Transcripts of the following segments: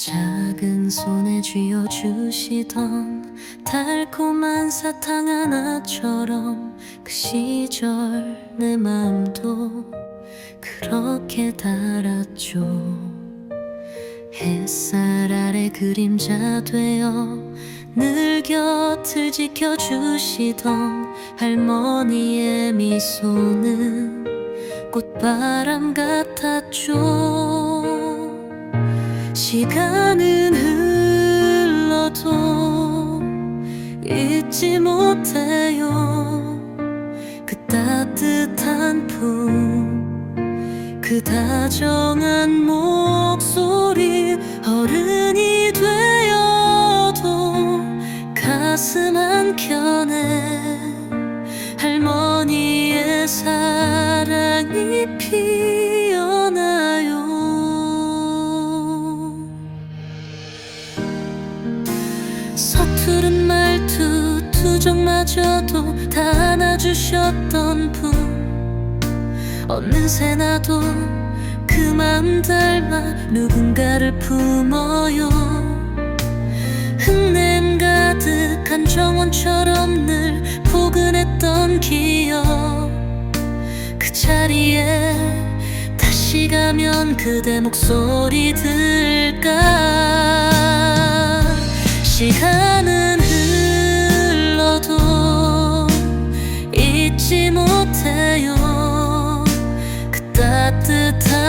작은 손에 쥐어주시던 달콤한 사탕 하나처럼 그 시절 내 마음도 그렇게 달았죠. 햇살 아래 그림자 되어 늘 곁을 지켜주시던 할머니의 미소는 꽃바람 같았죠 시간은 흘러도 잊지 못해요. 그 따뜻한 품 그 다정한 목소리 어른이 되어도 가슴 한켠에 할머니의 사랑이 피 말투 투정마저도 다 안아주셨던 분. 어느새 나도 그맘 닮아 누군가를 품어요. 흙냄 가득한 정원처럼 늘 포근했던 기억. 그 자리에 다시 가면 그대 목소리 들까? 시간은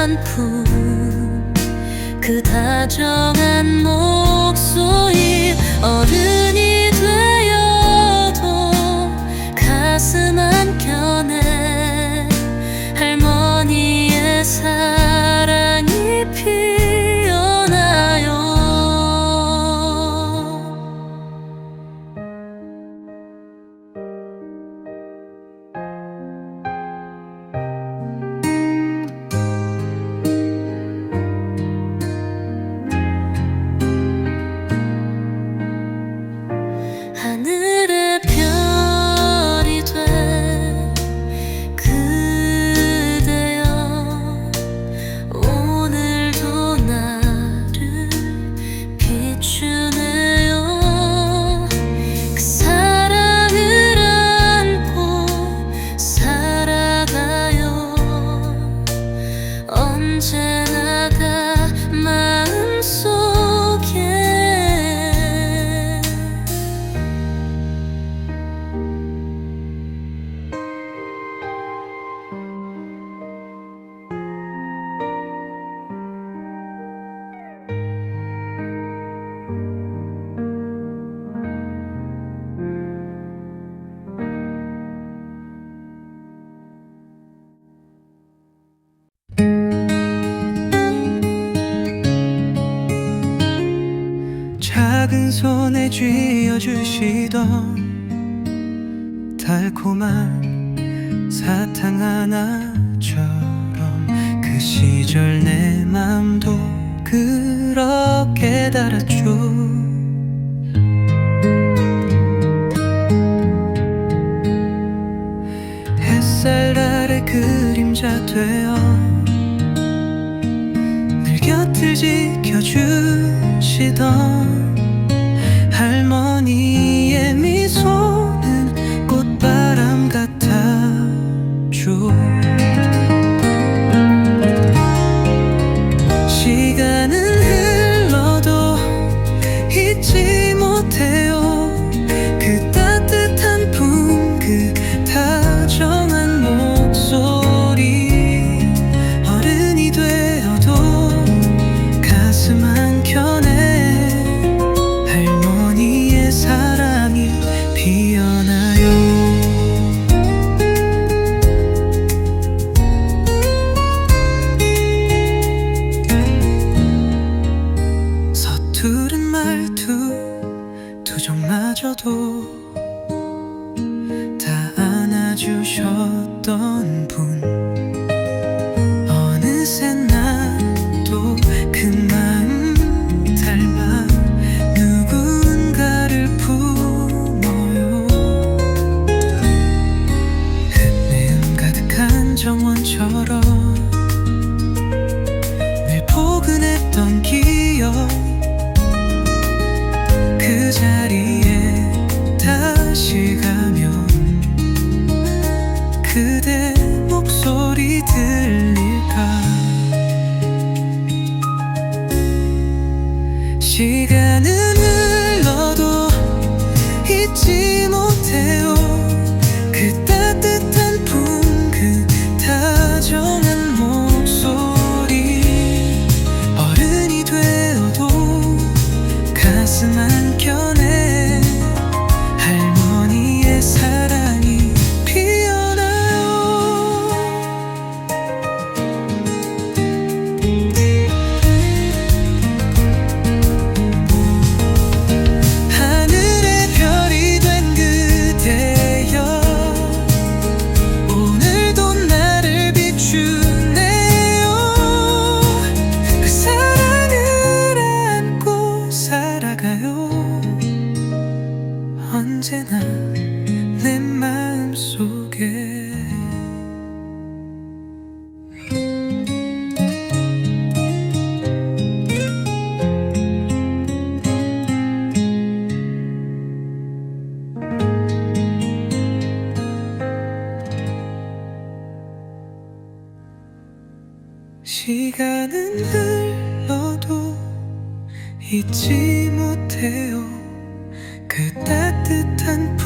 한 품 그 다정한 목소리 어른이 작은 손에 쥐어주시던 달콤한 사탕 하나처럼 그 시절 내 맘도 그렇게 달았죠. 햇살 아래 그림자 되어 늘 곁을 지켜주시던 같 안아주셨던 분. 어느새 나도 그 마음 닮아 누군가를 품어요. 흩내음 가득한 정원처럼 늘 포근했던 기억. 그 자리 시간은 시간은 흘러도 잊지 못해요. 그 따뜻한